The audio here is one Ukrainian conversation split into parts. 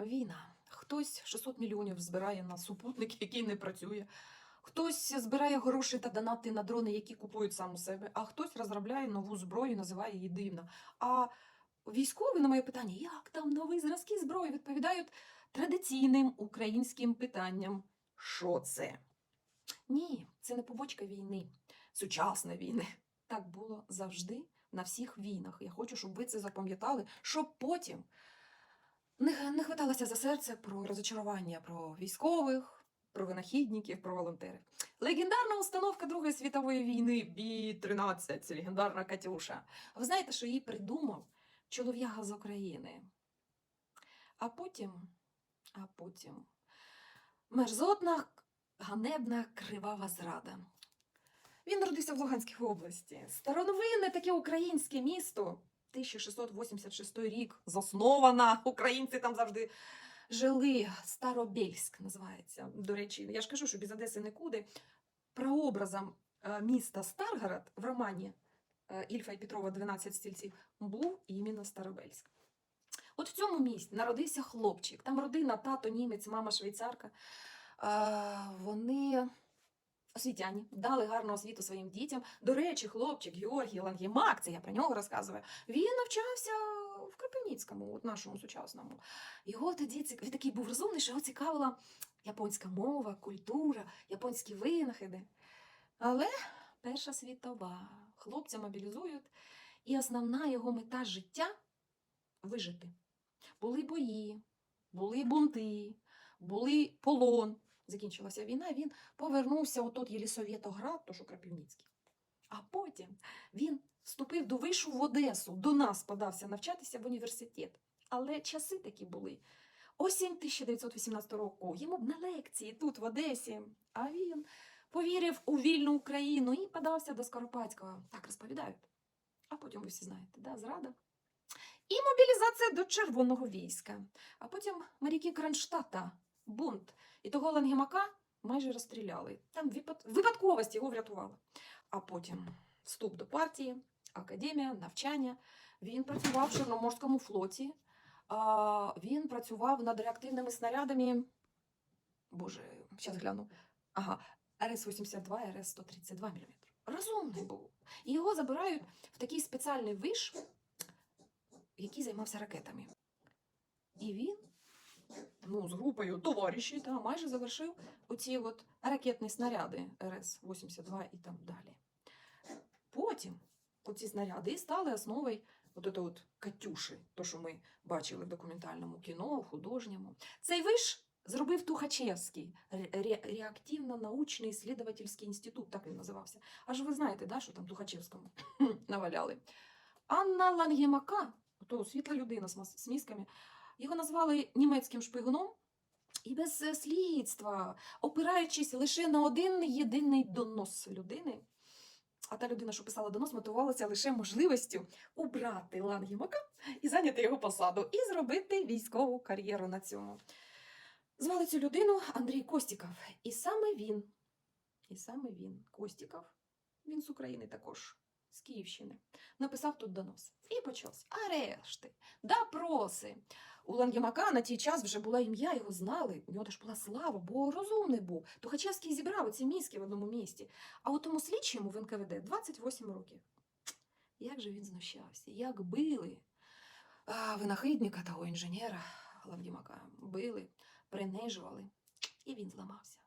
Війна. Хтось 600 мільйонів збирає на супутник, який не працює. Хтось збирає гроші та донати на дрони, які купують сам у себе, а хтось розробляє нову зброю, називає її дивно. А військові на моє питання, як там нові зразки зброї, відповідають традиційним українським питанням. Що це? Ні, це не побочка війни, сучасної війни. Так було завжди на всіх війнах. Я хочу, щоб ви це запам'ятали, щоб потім не, не хваталося за серце про розочарування про військових, про винахідників, про волонтерів. Легендарна установка Другої світової війни Бі-13, це легендарна Катюша. Ви знаєте, що її придумав чолов'яга з України. А потім, а потім мерзотна, ганебна, кривава зрада. Він народився в Луганській області. Староновинне таке українське місто. 1686 рік заснована. Українці там завжди жили. Старобельськ називається. До речі, я ж кажу, що без Одеси нікуди. Прообразом е, міста Старгород в романі е, Ільфа і Петрова 12 стільців був іменно Старобельськ. От в цьому місті народився хлопчик. Там родина, тато, німець, мама швейцарка. Е, Вони освітяні, дали гарну освіту своїм дітям. До речі, хлопчик Георгій Лангімак, це я про нього розказую. Він навчався в Кропивницькому, от нашому сучасному. Його тоді він такий був розумний, що його цікавила японська мова, культура, японські винахіди. Але Перша світова, хлопця мобілізують, і основна його мета життя вижити. Були бої, були бунти, були полон. Закінчилася війна, він повернувся отот Єлісоветоград, тож у Крапівницький. А потім він вступив до вишу в Одесу, до нас подався навчатися в університет. Але часи такі були. Осінь 1918 року. Йому б на лекції тут, в Одесі. А він повірив у вільну Україну і подався до Скоропадського. Так розповідають. А потім ви всі знаєте, да, зрада. І мобілізація до Червоного війська. А потім моряки Кронштадта, бунт. І того Лангемака майже розстріляли. Там випад... випадковість його врятувала. А потім вступ до партії, академія, навчання. Він працював в Чорноморському флоті. Він працював над реактивними снарядами. Боже, зараз гляну. Ага, РС-82, РС-132 мм. Розумний був. І його забирають в такий спеціальний виш, який займався ракетами. І він ну, з групою товаришів та, майже завершив оці от ракетні снаряди РС-82 і там далі. Потім оці снаряди стали основою от ото от Катюші, то, що ми бачили в документальному кіно, в художньому. Цей виш зробив Тухачевський ре- ре- реактивно-научний ісследовательський інститут, так він називався. Аж ви знаєте, да, що там Тухачевському наваляли. Анна Лангемака, то світла людина з мізками, його назвали німецьким шпигуном. І без е, слідства, опираючись лише на один єдиний донос людини. А та людина, що писала донос, мотивувалася лише можливістю убрати Лангемака і зайняти його посаду, і зробити військову кар'єру на цьому. Звали цю людину Андрій Костіков. І саме він, і саме він, Костіков, він з України також, з Київщини, написав тут донос. І почався арешти, допроси. У Лангемака на ті час вже була ім'я, його знали. У нього теж була слава, бо розумний був. Тухачевський зібрав оці мізки в одному місті. А от тому слідчому в НКВД 28 років. Як же він знущався, як били винахідника того інженера Лангемака. Били, принижували, і він зламався.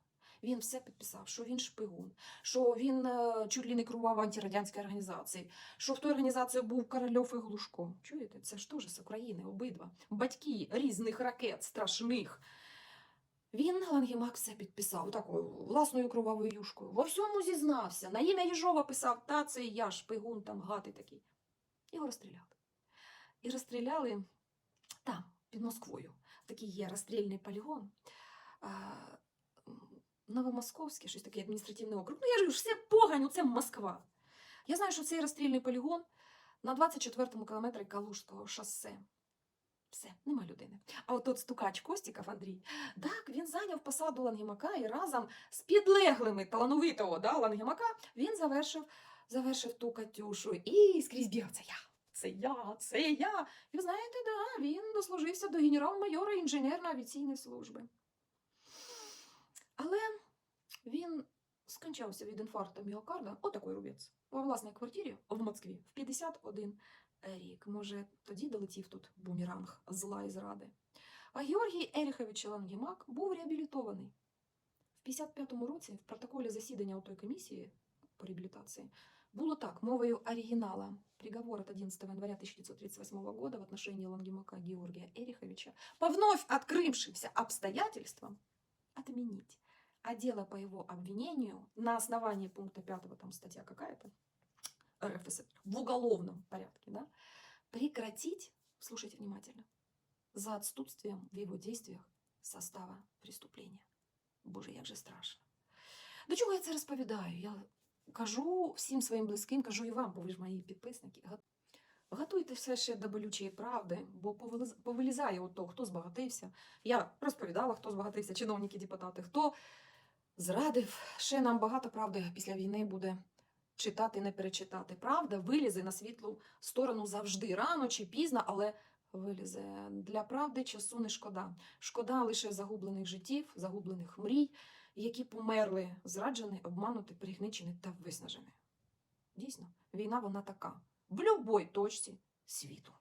Він все підписав, що він шпигун, що він е, чуть ли не керував антирадянською організацією, що в той організації був Корольов і Глушко. Чуєте, це ж теж з України обидва. Батьки різних ракет страшних. Він Лангемак все підписав такою власною кровавою юшкою. Во всьому зізнався. На ім'я Єжова писав, та це я, шпигун, там гати такий. Його розстріляли. І розстріляли там, під Москвою. Такий є розстрільний полігон. Новомосковський, щось такий адміністративний округ. Ну, я ж все погань, це Москва. Я знаю, що цей розстрільний полігон на 24-му кілометрі Калужського шосе. Все, нема людини. А от тут стукач Костіков Андрій, так, він зайняв посаду Лангемака і разом з підлеглими талановитого да, Лангемака він завершив, завершив ту Катюшу і скрізь бігав це я. це я, це я. І ви знаєте, да, він дослужився до генерал-майора інженерно-авіаційної служби. скончався від інфаркту міокарда, отакий рубець, у власній квартирі в Москві в 51 рік. Може, тоді долетів тут бумеранг зла і зради. А Георгій Еріхович Лангімак був реабілітований. В 55-му році в протоколі засідання у той комісії по реабілітації було так, мовою оригинала. Приговор от 11 января 1938 года в отношении Лангемака Георгия Эриховича по вновь открывшимся обстоятельствам отменить. А дело по его обвинению на основании пункта 5, там статья какая-то, в уголовном порядке, да, прекратить, слушайте внимательно, за отсутствием в его действиях состава преступления. Боже, як же страшно. До чого я це розповідаю? Я кажу всім своїм близьким, кажу і вам, бо ви ж мої підписники. Готуйте все ще до болючої правди, бо повиліз- повилізає ото, хто збагатився. Я розповідала, хто збагатився, чиновники, депутати, хто зрадив. Ще нам багато правди після війни буде читати, не перечитати. Правда вилізе на світлу сторону завжди, рано чи пізно, але вилізе. Для правди часу не шкода. Шкода лише загублених життів, загублених мрій, які померли, зраджені, обмануті, пригничені та виснажені. Дійсно, війна вона така. В будь-якій точці світу.